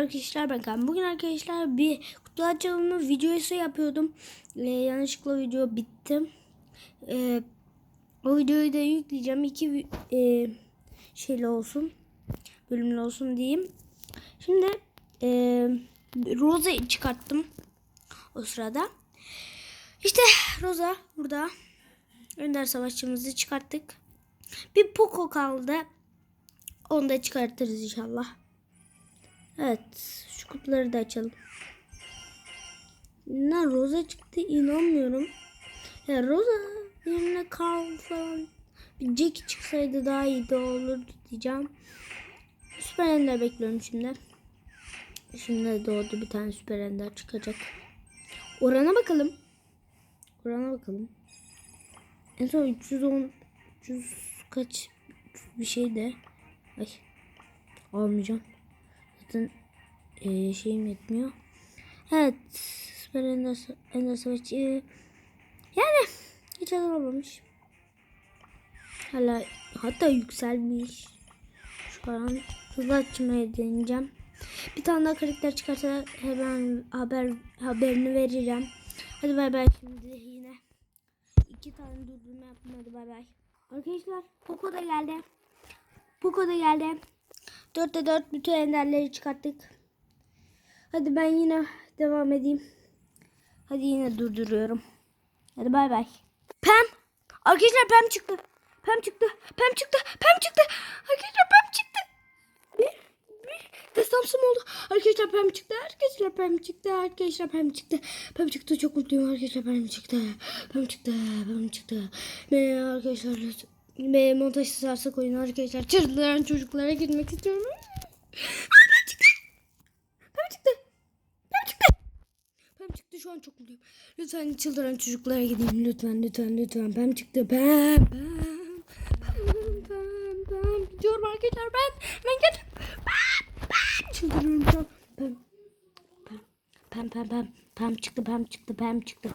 Arkadaşlar ben Kaan. Bugün arkadaşlar bir kutu açılımı videosu yapıyordum. Ee, yanlışlıkla video bitti. Ee, o videoyu da yükleyeceğim. İki e, şeyli olsun. Bölümlü olsun diyeyim. Şimdi e, Rosa çıkarttım. O sırada. İşte Rosa burada. Önder savaşçımızı çıkarttık. Bir Poco kaldı. Onu da çıkartırız inşallah. Evet. Şu kutuları da açalım. Ne Rosa çıktı inanmıyorum. Ya Rosa yerine Carl falan bir Jackie çıksaydı daha iyi de olurdu diyeceğim. Süper Ender bekliyorum şimdi. Şimdi doğdu bir tane Süper Ender çıkacak. Orana bakalım. Orana bakalım. En son 310 300 kaç bir şey de. Ay. Almayacağım. Zaten e, şeyim yetmiyor. Evet. Süper Ender, Ender Savaşçı. Yani hiç alamamış. Hala hatta yükselmiş. Şu an hızlı açmaya deneyeceğim. Bir tane daha karakter çıkarsa hemen haber haberini vereceğim. Hadi bay bay şimdi yine. iki tane durdurma yaptım hadi bay bay. Arkadaşlar Poco da geldi. Poco da geldi. 4'te 4 bütün enderleri çıkarttık. Hadi ben yine devam edeyim. Hadi yine durduruyorum. Hadi bay bay. Pem. Arkadaşlar Pem çıktı. Pem çıktı. Pem çıktı. Pem çıktı. Arkadaşlar Pem çıktı. Bir, bir destansı oldu? Arkadaşlar Pem çıktı. Arkadaşlar Pem çıktı. Arkadaşlar Pem çıktı. Pem çıktı. Çok mutluyum arkadaşlar Pem çıktı. Pem çıktı. Pem çıktı. Ve arkadaşlar lütfen. Ve montaj sırası koyun arkadaşlar. Çırdıran çocuklara gitmek istiyorum. Pem çıktı. Pem çıktı. Pem çıktı. Pem çıktı şu an çok mutluyum. Lütfen çıldıran çocuklara gideyim. Lütfen lütfen lütfen. Pem çıktı. Pem pem. Pem pem pem. Gidiyorum arkadaşlar ben. Ben geldim. Pem pem. Çıldırıyorum şu an. Pem. Pem pem pem. Pem çıktı pem çıktı pem çıktı.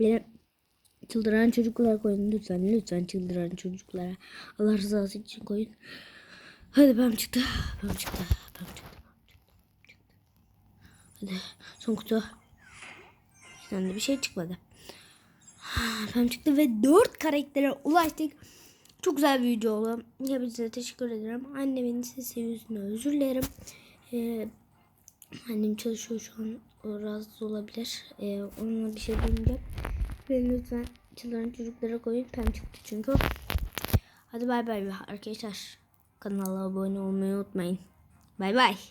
Beni çıldıran çocuklara koyun lütfen lütfen çıldıran çocuklara. Allah rızası için koyun. Hadi pem çıktı. Pem çıktı. Pem çıktı. Hadi son kutu. Sen de bir şey çıkmadı. Pem çıktı ve 4 karaktere ulaştık. Çok güzel bir video oldu. Hepinize teşekkür ederim. Annemin sesi yüzünden özür dilerim. Ee, annem çalışıyor şu an. O rahatsız olabilir. Ee, onunla bir şey demeyeceğim. Ve lütfen çıldıran çocuklara koyun. Pem çıktı çünkü. Hadi bay bay arkadaşlar. Kanala abone olmayı unutmayın. Bay bay.